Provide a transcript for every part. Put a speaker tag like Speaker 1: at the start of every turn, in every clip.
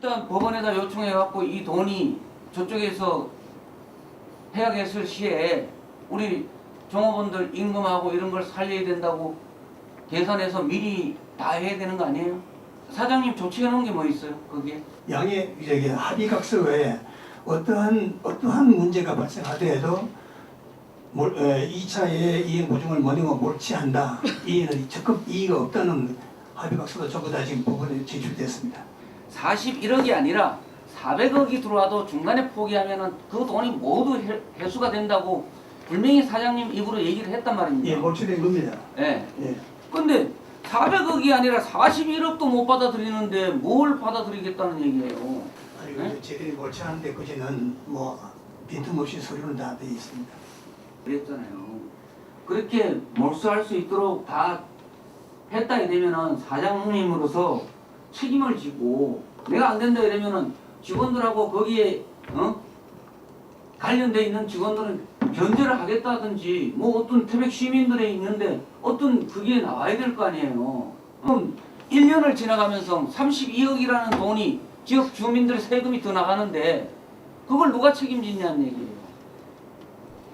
Speaker 1: 일단 법원에다 요청해 갖고 이 돈이 저쪽에서 해약했을 시에 우리 종업원들 임금하고 이런 걸 살려야 된다고 계산해서 미리 다 해야 되는 거 아니에요? 사장님 조치해 놓은 게 뭐 있어요?
Speaker 2: 양해 저기 합의각서 외에 어떠한 어떠한 문제가 발생하더라도 몰, 에, 2차에 이행 보증을 모닝어 몰치한다. 이에는 적극 이의가 없다는 합의각서도 전부 다 지금 법원에 제출됐습니다.
Speaker 1: 41억이 아니라 400억이 들어와도 중간에 포기하면은 그 돈이 모두 해- 회수가 된다고 분명히 사장님 입으로 얘기를 했단 말입니다.
Speaker 2: 예, 몰치된 겁니다.
Speaker 1: 예.
Speaker 2: 예.
Speaker 1: 근데 400억이 아니라 41억도 못 받아들이는데 뭘 받아들이겠다는 얘기예요.
Speaker 2: 아니
Speaker 1: 네?
Speaker 2: 그 저희들이 몰치하는데 그제는 뭐 빈틈없이 서류는 다 돼 있습니다.
Speaker 1: 그랬잖아요. 그렇게 몰수할 수 있도록 다 했다 이러면은 사장님으로서 책임을 지고 내가 안 된다 이러면은 직원들하고 거기에 어? 관련돼 있는 직원들은 견제를 하겠다든지 뭐 어떤 태백 시민들이 있는데 어떤 그게 나와야 될 거 아니에요. 그럼 1년을 지나가면서 32억이라는 돈이 지역 주민들의 세금이 더 나가는데 그걸 누가 책임지냐는 얘기예요.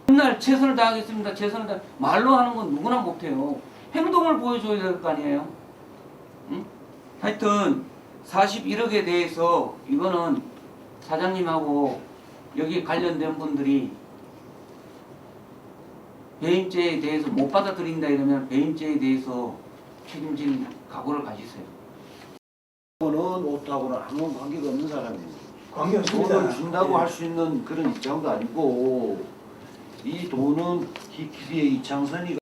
Speaker 1: 맨날 최선을 다하겠습니다. 최선을 다 말로 하는 건 누구나 못해요. 행동을 보여줘야 될 거 아니에요. 응? 하여튼 41억에 대해서 이거는 사장님하고 여기 관련된 분들이 배임죄에 대해서 못 받아들인다 이러면 배임죄에 대해서 책임질 각오를 가지세요.
Speaker 3: 는 옷하고는 아무 관계가 없는 사람이에요.
Speaker 2: 관계 없습니다.
Speaker 3: 돈을 준다고 할수 있는 그런 입장도 아니고 이 돈은 키키리의 이창선이가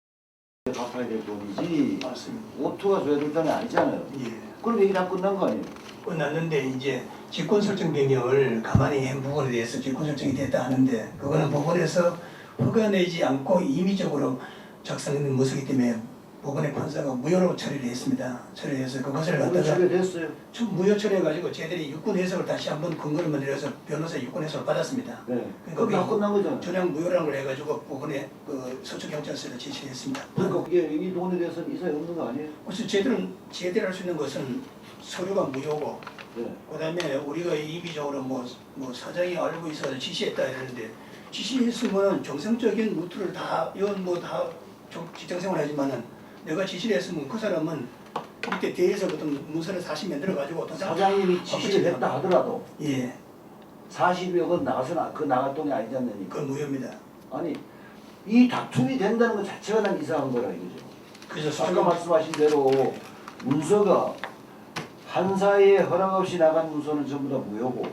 Speaker 3: 갚아야 될 돈이지
Speaker 2: 맞습니다.
Speaker 3: 오토가 줘야 될 돈이 아니잖아요.
Speaker 2: 예.
Speaker 3: 그럼 얘기 다 끝난 거 아니에요?
Speaker 2: 끝났는데 이제 직권 설정 변경을 가만히 한 부분에 대해서 직권 설정이 됐다 하는데 그거는 법원에서 허가 내지 않고 임의적으로 작성된 모습이기 때문에 법원의 판사가 무효로 처리를 했습니다. 처리해서 그것을 갖다가
Speaker 3: 처리됐어요.
Speaker 2: 좀 무효 처리해가지고 저희들이 유권 해석을 다시 한번 근거를 만들어서 변호사 유권 해석을 받았습니다.
Speaker 3: 네.
Speaker 2: 그러니까
Speaker 3: 끝난 거잖아요.
Speaker 2: 전형 무효라는 걸 해가지고 법원에 그 서초경찰서에 지시했습니다.
Speaker 3: 그러니까 그게 이 돈에 대해서는 이상이 없는 거 아니에요?
Speaker 2: 그래서 저희들은 제대로 할 수 있는 것은 서류가 무효고
Speaker 3: 네.
Speaker 2: 그다음에 우리가 임의적으로 뭐, 뭐 사장이 알고 있어서 지시했다 이러는데 지시했으면 정상적인 루트를 다 이건 뭐다 직장생활 하지만은 내가 지시를 했으면 그 사람은 밑에 대에서부터 문서를 다시 만들어 가지고 도장
Speaker 3: 사장님이 지시를 했다 하더라도
Speaker 2: 예
Speaker 3: 40억은 나가서 나, 그 나갈 돈이 아니지 않느니까.
Speaker 2: 그건 무효입니다.
Speaker 3: 아니 이 다툼이 된다는 것 자체가 난 이상한 거라 이거죠.
Speaker 2: 그래서
Speaker 3: 아까 말씀하신 대로 문서가 판사의 허락 없이 나간 문서는 전부 다 무효고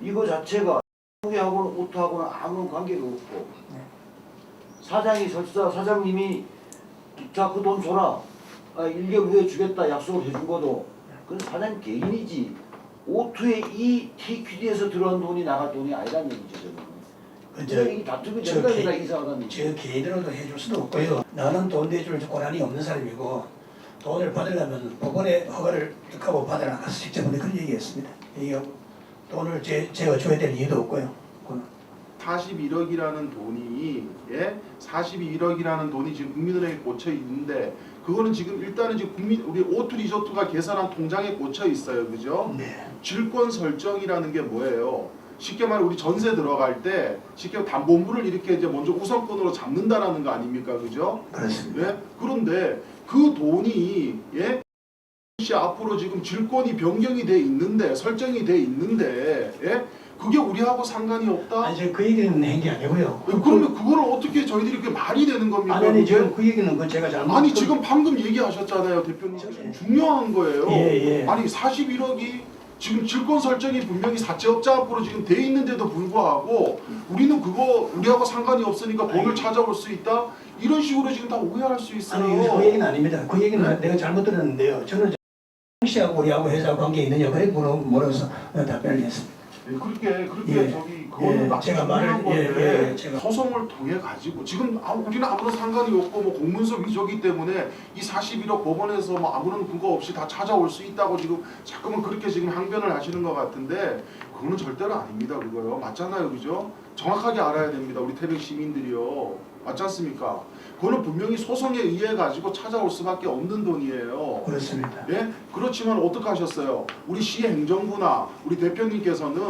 Speaker 3: 이거 자체가 하고는 오토하고는 아무 관계가 없고
Speaker 2: 네.
Speaker 3: 사장이 설사 사장님이 자그돈 줘라 아, 1개월 후에 주겠다 약속을 해준 것도 그건 사장님 개인이지 오토의 이 TQD에서 들어온 돈이 나갈 돈이 아니라는 얘기죠 저는
Speaker 2: 그저 저 개-
Speaker 3: 이상하다는
Speaker 2: 저 개인으로도 해줄 수도 없고요. 나는 돈 대줄 권한이 없는 사람이고 돈을 받으려면 법원의 허가를 하고 받으라 가서 직접 그런 얘기했습니다. 이게 돈을 제, 제가 줘야 될 이유도 없고요. 그건
Speaker 4: 41억이라는 돈이 예? 41억이라는 돈이 지금 국민은행에 꽂혀 있는데 그거는 지금 일단은 지금 국민 우리 오투 리조트가 계산한 통장에 꽂혀 있어요. 그죠?
Speaker 2: 네.
Speaker 4: 질권 설정이라는 게 뭐예요? 쉽게 말해 우리 전세 들어갈 때 쉽게 담보물을 이렇게 이제 먼저 우선권으로 잡는다라는 거 아닙니까? 그죠?
Speaker 2: 그렇습니다.
Speaker 4: 예? 그런데 그 돈이 예? 시 앞으로 지금 질권이 변경이 돼 있는데 설정이 돼 있는데 예? 그게 우리하고 상관이 없다?
Speaker 2: 아니 제가 그 얘기는 한 게 아니고요.
Speaker 4: 예, 그러면 그거를 어떻게 저희들이 그게 말이 되는 겁니까?
Speaker 2: 아니, 아니
Speaker 4: 그게?
Speaker 2: 지금 그 얘기는 그 제가 잘못
Speaker 4: 아니
Speaker 2: 그-
Speaker 4: 지금 방금 얘기하셨잖아요 대표님
Speaker 2: 예.
Speaker 4: 중요한 거예요
Speaker 2: 예, 예.
Speaker 4: 아니 41억이 지금 질권 설정이 분명히 사채업자 앞으로 지금 돼 있는데도 불구하고 우리는 그거 우리하고 상관이 없으니까
Speaker 2: 아니.
Speaker 4: 찾아올 수 있다 이런 식으로 지금 다 오해할 수 있어요
Speaker 2: 아니 그 얘기는 아닙니다. 그 얘기는 내가 잘못 들었는데요. 저는 씨하고 우리하고 회사 관계 있느냐 그래 물어 물어서 답변을 했습니다.
Speaker 4: 예, 그렇게 그렇게
Speaker 2: 예.
Speaker 4: 저기 그거는
Speaker 2: 예,
Speaker 4: 아주
Speaker 2: 제가 말을- 예,
Speaker 4: 건데
Speaker 2: 예, 제가-
Speaker 4: 소송을 통해 가지고 지금 아, 우리는 아무런 상관이 없고 뭐 공문서 위조기 때문에 이 41억 법원에서 뭐 아무런 근거 없이 다 찾아올 수 있다고 지금 자꾸만 그렇게 지금 항변을 하시는 것 같은데 그거는 절대로 아닙니다 그거요. 맞잖아요 그죠? 정확하게 알아야 됩니다 우리 태백 시민들이요. 맞지 않습니까 그거는 분명히 소송에 의해 가지고 찾아올 수밖에 없는 돈이에요.
Speaker 2: 그렇습니다.
Speaker 4: 예? 그렇지만 어떻게 하셨어요? 우리 시 행정부나 우리 대표님께서는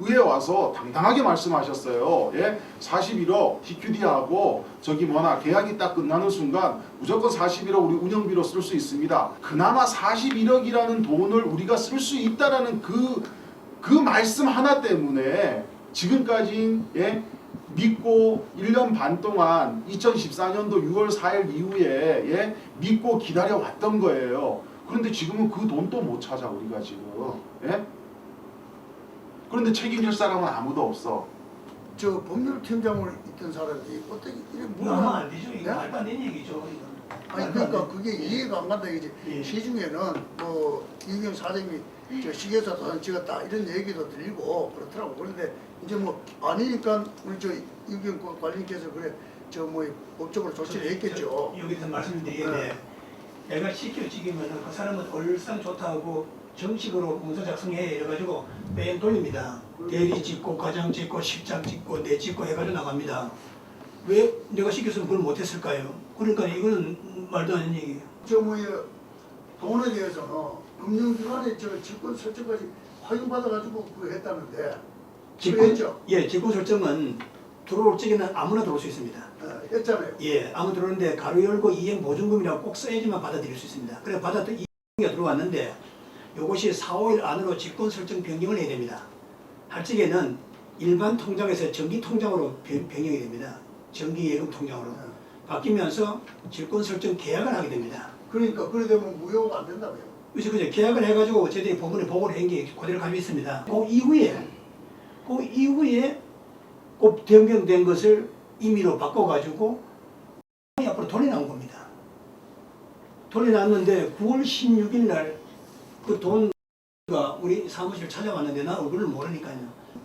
Speaker 4: 의회 와서 당당하게 말씀하셨어요. 예? 41억 TQD하고 저기 뭐나 계약이 딱 끝나는 순간 무조건 41억 우리 운영비로 쓸 수 있습니다. 그나마 41억이라는 돈을 우리가 쓸 수 있다라는 그, 그 말씀 하나 때문에 지금까지 예? 믿고 1년 반 동안 2014년도 6월 4일 이후에 예? 믿고 기다려 왔던 거예요. 그런데 지금은 그 돈도 못 찾아 우리가 지금. 예? 그런데 책임질 사람은 아무도 없어.
Speaker 5: 저 법률 팀장을 있던 사람이 어떻게
Speaker 2: 하면
Speaker 5: 뭐야?
Speaker 2: 안 되죠. 이거
Speaker 5: 네?
Speaker 2: 말도 안 되는 얘기죠.
Speaker 5: 아니 그러니까 그게 이해가 안 간다 이게
Speaker 2: 예.
Speaker 5: 시중에는 뭐 이경 사장이 저 시계사 도장 찍었다 이런 얘기도 들리고 그렇더라고 그런데 이제 뭐 아니니까 우리 저 이경 관리께서 그래 저 뭐 법적으로 조치를 했겠죠.
Speaker 2: 저- 여기서 말씀드리겠는데 내가 시켜지기면 그 사람은 얼상 좋다고 정식으로 문서 작성해 이래가지고 뺑 돌립니다. 대리 찍고 과장 찍고 실장 찍고 내 찍고 해가지고 나갑니다. 왜 내가 시켰으면 그걸 못했을까요? 그러니까 이거는 말도 안 되는 얘기예요.
Speaker 5: 저 뭐야 돈에 대해서는 금융기관에 저 직권 설정까지 확인받아가지고 그거 했다는데
Speaker 2: 직권,
Speaker 5: 했죠?
Speaker 2: 예, 직권 설정은 들어올 적에는 아무나 들어올 수 있습니다.
Speaker 5: 어, 했잖아요.
Speaker 2: 예, 아무 들어오는데 가로 열고 이행 보증금이라고 꼭 써야지만 받아들일 수 있습니다. 그래 받아들 이행이 들어왔는데 이것이 4, 5일 안으로 직권 설정 변경을 해야 됩니다. 할 적에는 일반 통장에서 정기 통장으로 변, 변경이 됩니다. 정기 예금 통장으로 바뀌면서 직권 설정 계약을 하게 됩니다.
Speaker 5: 그러니까 그래 되면 무효가 안 된다고요.
Speaker 2: 그래서 그죠 계약을 해가지고 저희들이 법원에 보고를 한게 그대로 가지고 있습니다. 그 이후에 그 이후에 그 변경된 것을 임의로 바꿔가지고 앞으로 돌려나온 겁니다. 돌려놨는데 9월 16일 날 그 돈가 우리 사무실 찾아왔는데 나 얼굴을 모르니까요.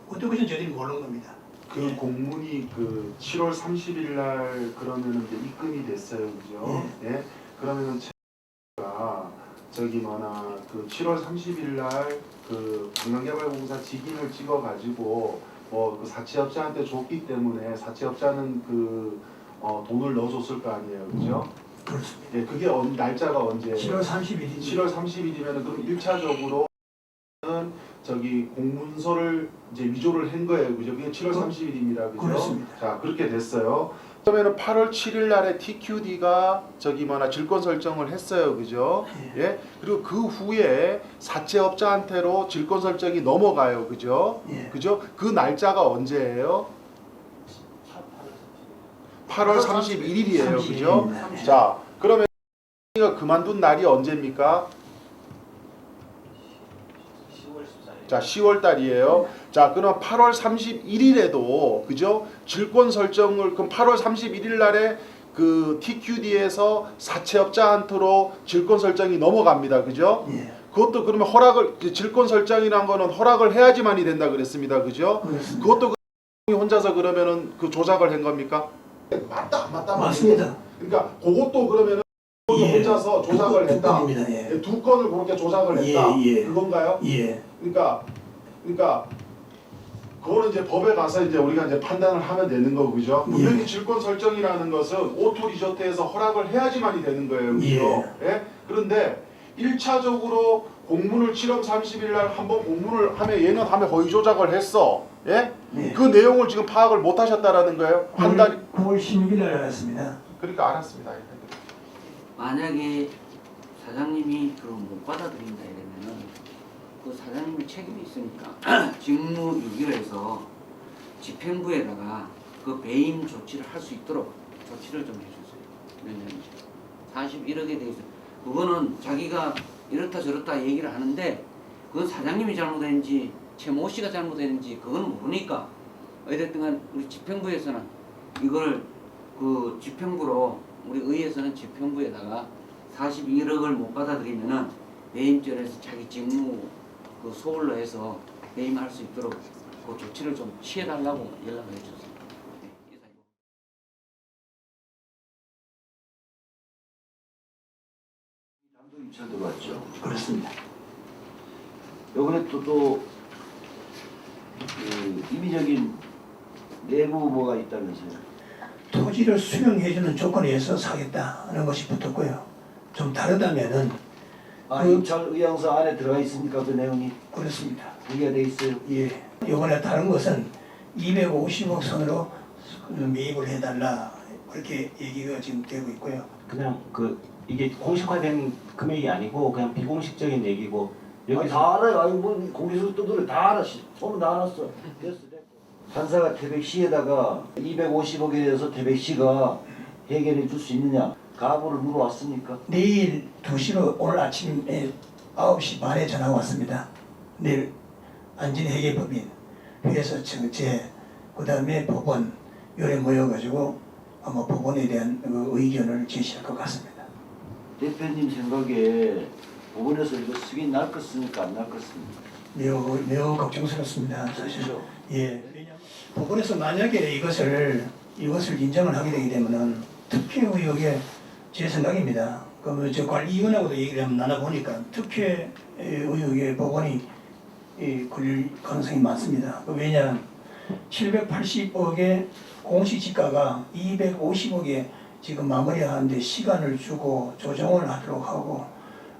Speaker 2: 그전 저희들이 모르는 겁니다.
Speaker 4: 그
Speaker 2: 예.
Speaker 4: 공문이 그 7월 30일 날 그러면은 이제 입금이 됐어요, 그죠? 예. 그러면은 가 저기 뭐나 그 7월 30일 날그 관광개발공사 직인을 찍어 가지고 뭐그 사채업자한테 줬기 때문에 사채업자는 그 어, 돈을 넣어줬을 거 아니에요, 그죠?
Speaker 2: 그렇습니다.
Speaker 4: 예, 그게 언, 날짜가 언제?
Speaker 2: 7월 30일이
Speaker 4: 7월 30일이면 그럼 1차적으로 는 저기 공문서를 이제 위조를 한 거예요. 그죠? 그게 7월 30일입니다. 그죠?
Speaker 2: 그렇습니다.
Speaker 4: 자, 그렇게 됐어요. 그러면은 8월 7일 날에 TQD가 저기 뭐나 질권 설정을 했어요. 그죠? 예. 그리고 그 후에 사채업자한테로 질권 설정이 넘어가요. 그죠?
Speaker 2: 예.
Speaker 4: 그죠? 그 날짜가 언제예요? 8월 31일이에요. 그죠?
Speaker 2: 네.
Speaker 4: 자, 그러면 가 그만둔 날이 언제입니까?
Speaker 1: 10월 14일.
Speaker 4: 자, 10월 달이에요. 자, 그럼 8월 31일에도 그죠? 질권 설정을 그럼 8월 31일 날에 그 TQD에서 사채업자한테로 질권 설정이 넘어갑니다. 그죠?
Speaker 2: 예.
Speaker 4: 그것도 그러면 허락을 질권 설정이란 거는 허락을 해야지만이 된다 그랬습니다. 그죠?
Speaker 2: 그렇습니다.
Speaker 4: 그것도 그 혼자서 그러면은 그 조작을 한 겁니까? 맞다, 안 맞다.
Speaker 2: 맞습니다.
Speaker 4: 그러니까 그것도 그러면은
Speaker 2: 예.
Speaker 4: 혼자서 조작을
Speaker 2: 두- 두
Speaker 4: 했다.
Speaker 2: 건입니다. 예.
Speaker 4: 두 건을 그렇게 조작을
Speaker 2: 예,
Speaker 4: 했다.
Speaker 2: 예.
Speaker 4: 그건가요?
Speaker 2: 예.
Speaker 4: 그러니까 그러니까 그거는 이제 법에 가서 이제 우리가 이제 판단을 하면 되는 거고 그죠? 분명히 질권 설정이라는 것은 오토 리조트에서 허락을 해야지만이 되는 거예요. 그죠? 예. 그런데 1차적으로 공문을 7월 30일 날 한 번 공문을 하면 얘는 하면 허위 조작을 했어. 예?
Speaker 2: 예.
Speaker 4: 그 내용을 지금 파악을 못 하셨다라는 거예요. 한 달이
Speaker 2: 9월 16일 날 알았습니다.
Speaker 4: 그러니까 알았습니다.
Speaker 1: 만약에 사장님이 그럼 못 받아들인다 그 사장님이 책임이 있으니까 직무 유기에서 집행부에다가 그 배임 조치를 할 수 있도록 조치를 좀 해주세요. 왜냐면 41억에 대해서 그거는 자기가 이렇다 저렇다 얘기를 하는데 그건 사장님이 잘못했는지 최모 씨가 잘못했는지 그건 모르니까 어쨌든 간 우리 집행부에서는 이걸 그 집행부로 우리 의회에서는 집행부에다가 41억을 못 받아들이면은 배임죄에서 자기 직무 그 소홀로 해서 배임할 수 있도록 그 조치를 좀 취해달라고 연락을 해주세요. 네,
Speaker 3: 들어왔죠.
Speaker 2: 그렇습니다.
Speaker 3: 요번에 또 또 그 임의적인 내부 뭐가 있다면서요.
Speaker 2: 토지를 수용해주는 조건에 의해서 사겠다는 것이 붙었고요. 좀 다르다면은
Speaker 3: 아,
Speaker 2: 그-
Speaker 3: 입찰 의향서 안에 들어가 있습니까 그 내용이
Speaker 2: 그렇습니다.
Speaker 3: 공개가 돼 있어요.
Speaker 2: 예. 이번에 다른 것은 250억 선으로 매입을 해달라 그렇게 얘기가 지금 되고 있고요.
Speaker 6: 그냥 그 이게 공식화된 금액이 아니고 그냥 비공식적인 얘기고
Speaker 3: 여기
Speaker 6: 여기서
Speaker 3: 다 알아요. 아니 뭐 공개서 떠들어 다 알아. 씨. 소문 다 알았어. 됐어 됐고. 판사가 태백시에다가 250억에 대해서 태백시가 해결해 줄 수 있느냐 가부를 물어왔으니까
Speaker 2: 내일 2시로 오늘 아침에 9시 반에 전화가 왔습니다. 내일 안진회계법인 회에서 청재 그다음에 법원 요래 모여가지고 아마 법원에 대한 그 의견을 제시할 것 같습니다.
Speaker 3: 대표님 생각에 법원에서 이거 승인 날 것습니까 안 날 것습니까?
Speaker 2: 매우 매우 걱정스럽습니다. 사실.
Speaker 3: 그렇죠.
Speaker 2: 예. 법원에서 만약에 이것을 이것을 인정을 하게 되게 되면은 특혜 의혹에 제 생각입니다. 그러면 저 관리위원하고도 얘기를 한번 나눠보니까 특혜 의혹에 법원이 이 걸릴 가능성이 많습니다. 그 왜냐 780억의 공시 지가가 250억에 지금 마무리하는데 시간을 주고 조정을 하도록 하고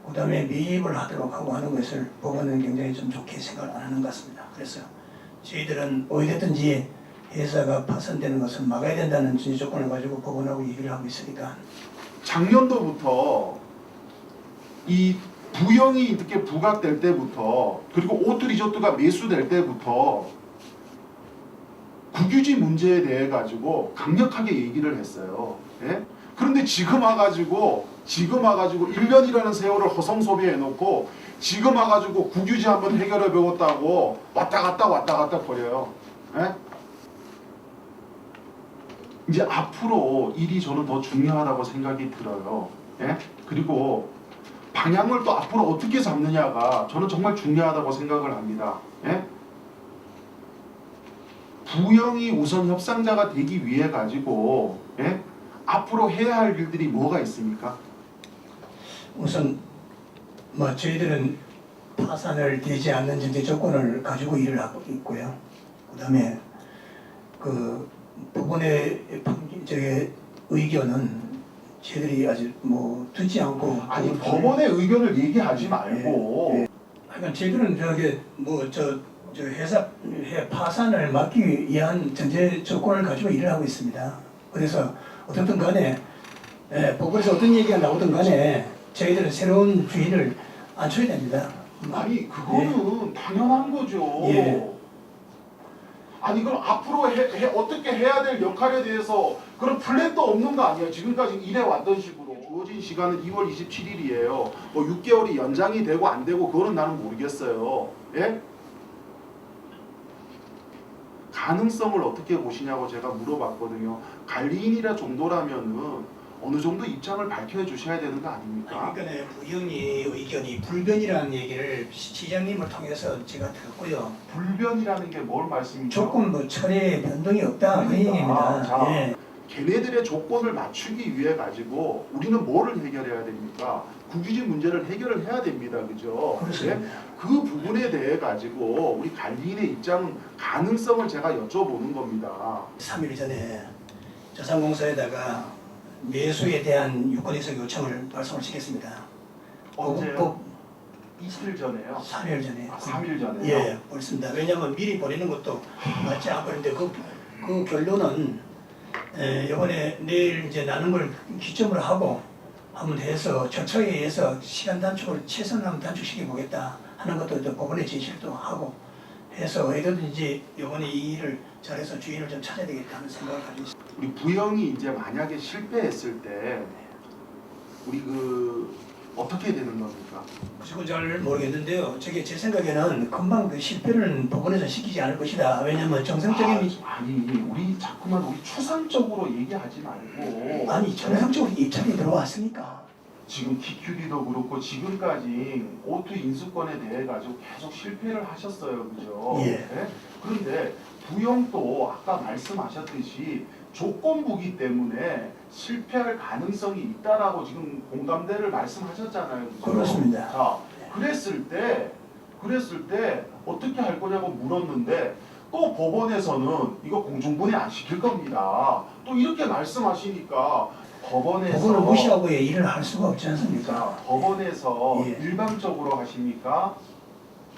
Speaker 2: 그 다음에 매입을 하도록 하고 하는 것을 법원은 굉장히 좀 좋게 생각을 안 하는 것 같습니다. 그래서 저희들은 어디든지 회사가 파산되는 것을 막아야 된다는 조건을 가지고 법원하고 얘기를 하고 있으니까
Speaker 4: 작년도부터 이 부영이 이렇게 부각될 때부터 그리고 오트 리조트가 매수될 때부터 국유지 문제에 대해 가지고 강력하게 얘기를 했어요. 예? 그런데 지금 와가지고 지금 와가지고 1년이라는 세월을 허송 소비해 놓고 지금 와가지고 국유지 한번 해결해 보겠다고 왔다 갔다 왔다 갔다 거려요. 예? 이제 앞으로 일이 저는 더 중요하다고 생각이 들어요. 예? 그리고 방향을 또 앞으로 어떻게 잡느냐가 저는 정말 중요하다고 생각을 합니다. 예? 부영이 우선 협상자가 되기 위해 가지고 예? 앞으로 해야 할 일들이 뭐가 있습니까?
Speaker 2: 우선 뭐 저희들은 파산을 되지 않는 전제 조건을 가지고 일을 하고 있고요. 그다음에 그 법원의 판- 저기 의견은 저희들이 아직 뭐 듣지 않고
Speaker 4: 아니 법원의 의견을 얘기하지 말고
Speaker 2: 예, 예. 하여간 저희들은 저기 뭐저 저 회사 회 파산을 막기 위한 전제 조건을 가지고 일을 하고 있습니다. 그래서 어떻든 간에 예, 법원에서 어떤 얘기가 나오든 간에 저희들은 새로운 주인을 앉혀야 됩니다.
Speaker 4: 아니 그거는 당연한 거죠.
Speaker 2: 예.
Speaker 4: 아니 그럼 앞으로 해, 해- 어떻게 해야 될 역할에 대해서 그런 플랜도 없는 거 아니에요? 지금까지 일해 왔던 식으로 주어진 시간은 2월 27일이에요. 뭐 6개월이 연장이 되고 안 되고 그거는 나는 모르겠어요. 예? 가능성을 어떻게 보시냐고 제가 물어봤거든요. 관리인이라 정도라면은 어느 정도 입장을 밝혀 주셔야 되는 거 아닙니까?
Speaker 2: 그러니까 부영이 의견이 불변이라는 얘기를 시장님을 통해서 제가 들었고요.
Speaker 4: 불변이라는 게 뭘 말씀이죠?
Speaker 2: 조건 뭐 철회 변동이 없다 그
Speaker 4: 그러니까,
Speaker 2: 얘기입니다.
Speaker 4: 자.
Speaker 2: 예.
Speaker 4: 걔네들의 조건을 맞추기 위해 가지고 우리는 뭐를 해결해야 됩니까? 국유지 문제를 해결을 해야 됩니다, 그죠?
Speaker 2: 그렇습니다.
Speaker 4: 예? 그 부분에 대해 가지고 우리 관리인의 입장 가능성을 제가 여쭤보는 겁니다.
Speaker 2: 3일 전에 저상공사에다가 매수에 대한 유권해석 요청을 발송을 시켰습니다.
Speaker 4: 언제요?
Speaker 2: 법
Speaker 4: 이틀 전에요.
Speaker 2: 3일 전에.
Speaker 4: 아, 3일 전에요.
Speaker 2: 예, 그렇습니다. 왜냐하면 미리 보내는 것도 맞지 않고 있는데 그, 그 결론은 에, 이번에 내일 이제 나는 걸 기점으로 하고 한번 해서 절차에 의해서 시간 단축을 최선을 한번 단축시켜 보겠다 하는 것도 또 법원에 제시를 또 하고 해서 어디든지 이번에 이 일을 잘해서 주인을 좀 찾아야 되겠다는 생각을 가지고 있습니다.
Speaker 4: 우리 부영이 이제 만약에 실패했을 때 우리 그 어떻게 되는 겁니까?
Speaker 2: 그건 잘 모르겠는데요. 저게 제 생각에는 금방 그 실패를 법원에서 시키지 않을 것이다. 왜냐하면 정상적인
Speaker 4: 아, 아니 우리 자꾸만 우리 추상적으로 얘기하지 말고
Speaker 2: 아니 정상적으로 입찰이 들어왔으니까
Speaker 4: 지금 TQD도 그렇고 지금까지 오투 인수권에 대해 가지고 계속 실패를 하셨어요, 그죠?
Speaker 2: 예.
Speaker 4: 네? 그런데 부영도 아까 말씀하셨듯이 조건부기 때문에 실패할 가능성이 있다라고 지금 공감대를 말씀하셨잖아요, 그죠?
Speaker 2: 그렇습니다.
Speaker 4: 자, 그랬을 때, 그랬을 때 어떻게 할 거냐고 물었는데 또 법원에서는 이거 공중분해 안 시킬 겁니다. 또 이렇게 말씀하시니까 법원에서
Speaker 2: 법을 무시하고 예, 일을 할 수가 없지 않습니까?
Speaker 4: 자, 법원에서
Speaker 2: 예.
Speaker 4: 일방적으로 하십니까?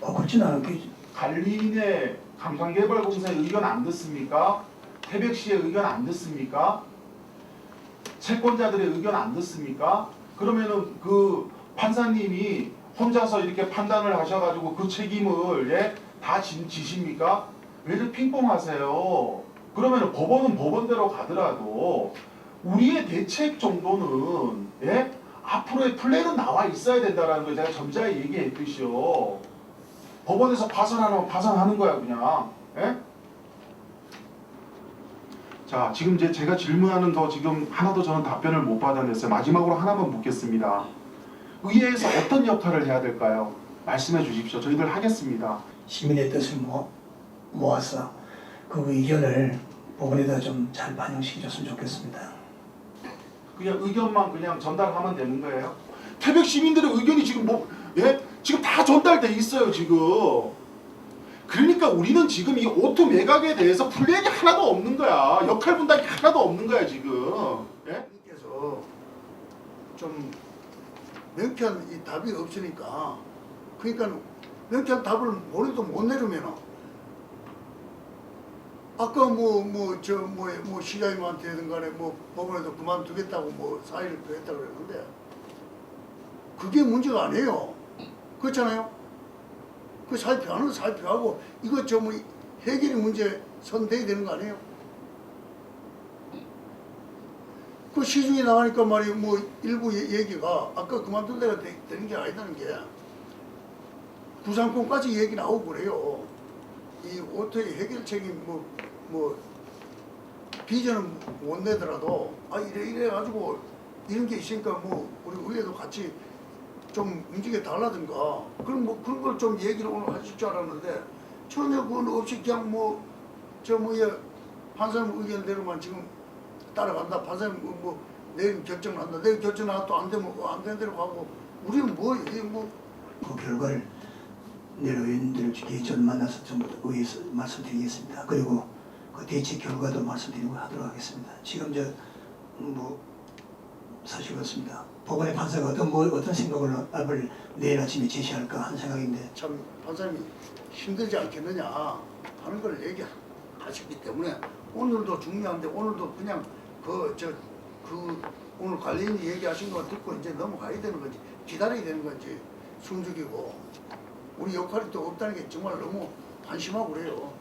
Speaker 2: 어, 그렇지는 않겠지.
Speaker 4: 관리인의 감상개발공사의 의견 안 듣습니까? 태백 씨의 의견 안 듣습니까? 채권자들의 의견 안 듣습니까? 그러면은 그 판사님이 혼자서 이렇게 판단을 하셔가지고 그 책임을 예? 다 지, 지십니까? 왜 이렇게 핑퐁 하세요? 그러면은 법원은 법원대로 가더라도 우리의 대책 정도는 예? 앞으로의 플랜은 나와 있어야 된다라는 걸 제가 점자에 얘기했듯이요. 법원에서 파산하면 파산하는 거야 그냥. 예? 자 지금 이제 제가 질문하는 거 지금 하나도 저는 답변을 못 받아냈어요. 마지막으로 하나만 묻겠습니다. 의회에서 어떤 역할을 해야 될까요? 말씀해 주십시오. 저희들 하겠습니다.
Speaker 2: 시민의 뜻을 모, 모아서 그 의견을 법원에다 좀 잘 반영시켜줬으면 좋겠습니다.
Speaker 4: 그냥 의견만 그냥 전달하면 되는 거예요? 태백 시민들의 의견이 지금 뭐 예? 지금 다 전달돼 있어요 지금. 그러니까 우리는 지금 이 오토 매각에 대해서 플랜이 하나도 없는 거야. 역할 분담이 하나도 없는 거야 지금. 예?
Speaker 5: 님께서 좀 명쾌한 이 답이 없으니까 그러니까 명쾌한 답을 모래도 못 내려면 아까 뭐 뭐 저 뭐 뭐 시장님한테든 간에 뭐 법원에도 그만두겠다고 뭐 사의를 표했다고 그랬는데 그게 문제가 아니에요 그렇잖아요 그 표하는 사의 표하고 이거 저뭐 해결의 문제 선대야 되는 거 아니에요? 그 시중에 나가니까 말이에요. 뭐 일부 얘- 얘기가 아까 그만둔 데가 되, 되는 게 아니다는 게 구상권까지 얘기 나오고 그래요. 이 오토의 해결책이 뭐, 뭐 비전은 못 내더라도 아 이래 이래 가지고 이런 게 있으니까 뭐 우리 의회도 같이 좀 움직여 달라든가. 그런 뭐 그런 걸 좀 얘기를 오늘 하실 줄 알았는데 전혀 그건 없이 그냥 뭐 저 뭐야 판사님 의견대로만 지금 따라간다. 판사님 뭐, 뭐 내일 결정을 한다. 내일 결정 나또 안 되면 뭐안 되는 대로 가고. 우리는 뭐 이게 뭐.
Speaker 2: 그 결과를 내일 의원들 개전 만나서 전부 다 의회에서 말씀드리겠습니다. 그리고 그 대책 결과도 말씀드리고 하도록 하겠습니다. 지금 저뭐 사실 그렇습니다. 법원의 판사가 어떤 뭐 어떤 생각을 앞을 내일 아침에 제시할까 하는 생각인데
Speaker 5: 참 판사님이 힘들지 않겠느냐 하는 걸 얘기하셨기 때문에 오늘도 중요한데 오늘도 그냥 그저그 오늘 관리인이 얘기하신 거 듣고 이제 넘어가야 되는 거지 기다려야 되는 거지 숨죽이고 우리 역할이 또 없다는 게 정말 너무 한심하고 그래요.